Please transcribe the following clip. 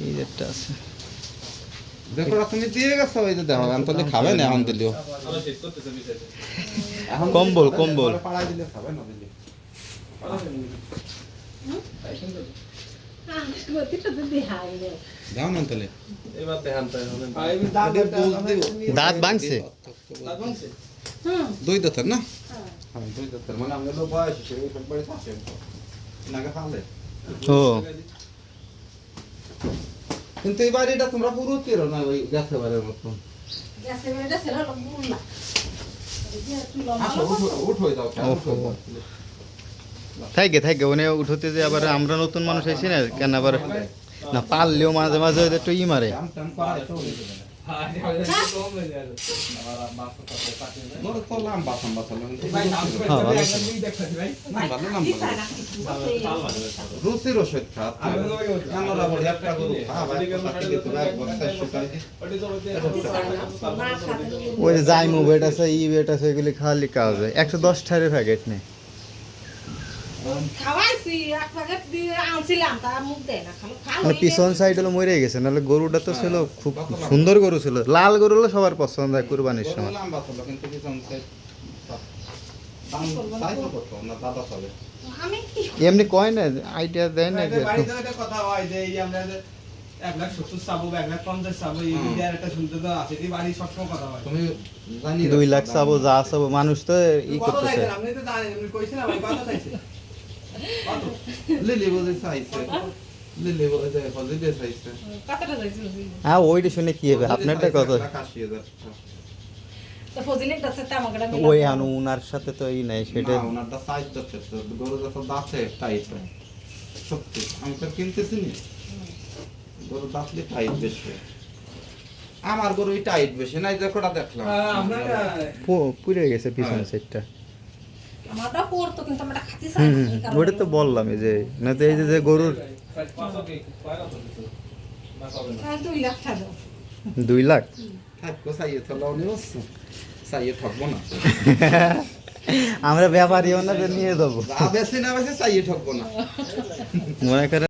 এই আছে দেখো তুমি দিয়ে গেছো ওই যে দেখো আমি তাহলে খাবে না এখন দিলেও। কম্বল, কম্বল। দাঁত ভাঙছে? দুই দাঁতের না? হ্যাঁ দুই দাঁতের মানে আমাদের বয়স ও। কিন্তু এই বাড়িটা তোমরা পুরো চেরো না ওই গাছে বাড়ির মতন। থাকে থাকে ওনে উঠতে যে আবার আমরা নতুন মানুষ আইছি না কেন আবার না পারলেও মাঝে মাঝে একটু ই মারে। রুচির ওষুধ খা আমরা ওই আছে, ই বেট আছে, এগুলি খাওয়ালি কাজ হয়। একশো দশ ঠারের প্যাকেট নেই। পিছন সাইড হলো মরে গেছে নাহলে গরুটা তো ছিল খুব সুন্দর গরু ছিল। লাল গরু হলো সবার পছন্দ হয় কুরবানির সময়। লম্বা চলে কিন্তু পিছন সাইড দাম সাইজ কত না দাদা চলে। আমি কি এমনি কয় না আইডিয়া দেয় না যে কথা হয় যে আমরা এক লাখ সত্তর চাবো এক লাখ পঞ্চাশ চাবো এই একটা শুনতে তো আছে এই বাড়ি সবসময় কথা হয়। তুমি দুই লাখ চাবো যা চাবো মানুষ তো ই করতেছে। আপনি তো জানেন চাইছি লিলি বলে চাইছে লিলি বলে যে হলিডে চাইছে কতটা হ্যাঁ ওইটা শুনে কি হবে? আপনারটা কত আশি হাজার তো ফজিলের কাছে তো আমাকে ওই আনু উনার সাথে তো ই নাই সেটা না ওনারটা সাইজ যাচ্ছে তো গরু যত দাঁতে টাইট সত্যি আমি তো কিনতেছি নি। গরু দাঁতলে টাইট বেশি। আমার গরু টাইট বেশি নাই দেখোটা দেখলাম। আপনার পুড়ে গেছে পিছন সাইডটা আমারটা পড়তো কিন্তু আমরা ওটা তো বললাম এই যে না তো এই যে গরুর দুই লাখ। না আমরা ব্যাপারী ওনাদের নিয়ে দেবো না না। মনে করেন